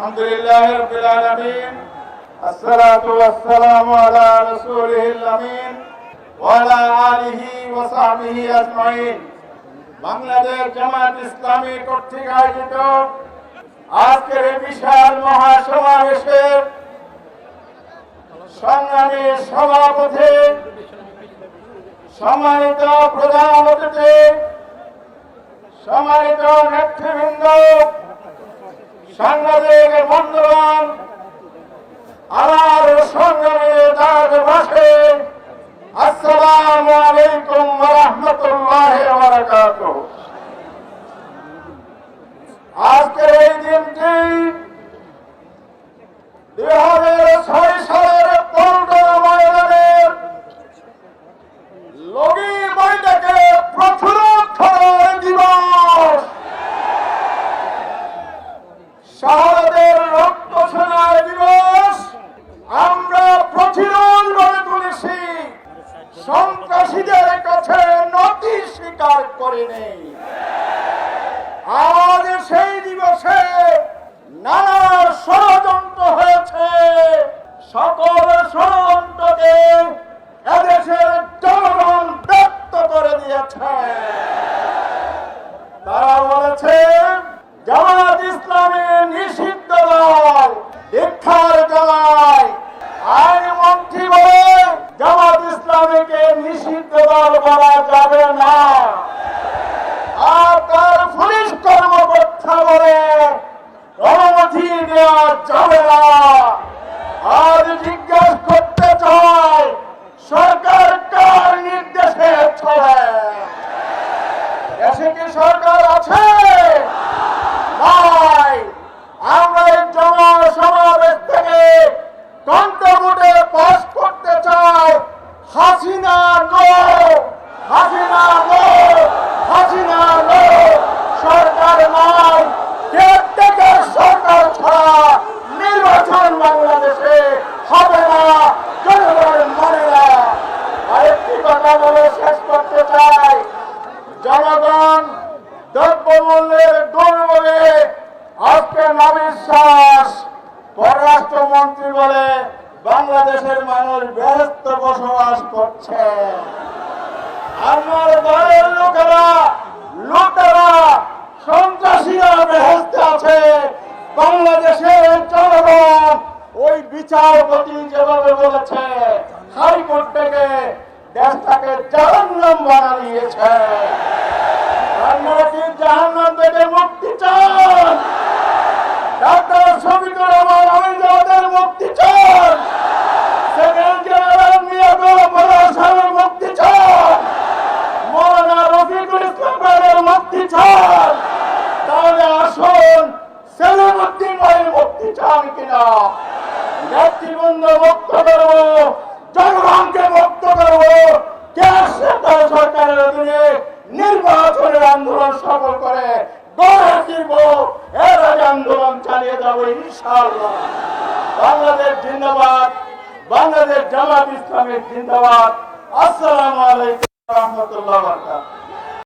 আলহামদুলিল্লাহ রাব্বিল আলামিন, আসসালাতু ওয়াসসালামু আলা রাসূলিহিল আমিন ওয়া আলা আলিহি ওয়া সাহবিহি আজমাইন। বাংলাদেশ জামাত ইসলামী কর্তৃক আয়োজিত আজকের এই বিশাল মহাসমাবেশের সংগ্রামী সভাপতি, সম্মানিত প্রধান অতিথি, সম্মানিত নেতৃবৃন্দ সাংবাদিক বন্ধুগণ আমার স্বীকার করে নেই। আজ সেই দিবসে নানা ষড়যন্ত্র হয়েছে। সকল ষড়যন্ত্রকে এদেশের জনগণ ব্যক্ত করে দিয়েছে। তারা چار জনগণ দ্রব্যমূল্যের দুর্ভোগে আজকে নবিশ্বাস পররাষ্ট্রমন্ত্রী বলে বাংলাদেশের মানুষ ব্যস্ত বসবাস করছে। আমার দলের লোকেরা লোকেরা সন্ত্রাসীরা বেহেস্তে আছে। বাংলাদেশের জনগণ ওই বিচারপতি যেভাবে বলেছে, হাইকোর্ট থেকে দেশটাকে জাহান্নাম বানিয়েছে আপনারা জাহান্নাম থেকে মুক্তি চান। ডাক্তার শফিকুর রহমান আমিনদের মুক্তি চান। সেকেন্ড জেনারেল মিয়াদুল সাহেবের মুক্তি চান। মৌলানা রফিকুল ইসলামের মুক্তি চান। তাহলে আসুন, সেলিমুদ্দিন ভাইয়ের মুক্তি চান কিনা? নেতৃবৃন্দ মুক্ত করব জনগণকে মুক্ত করব ক্যাশ সরকারের অধীনে নির্বাচনের আন্দোলন সফল করে আন্দোলন চালিয়ে বাংলাদেশ বাংলাদেশ জামাত ইসলামের জিন্দাবাদ। আসসালামু আলাইকুম রহমতুল্লাহ বরকাত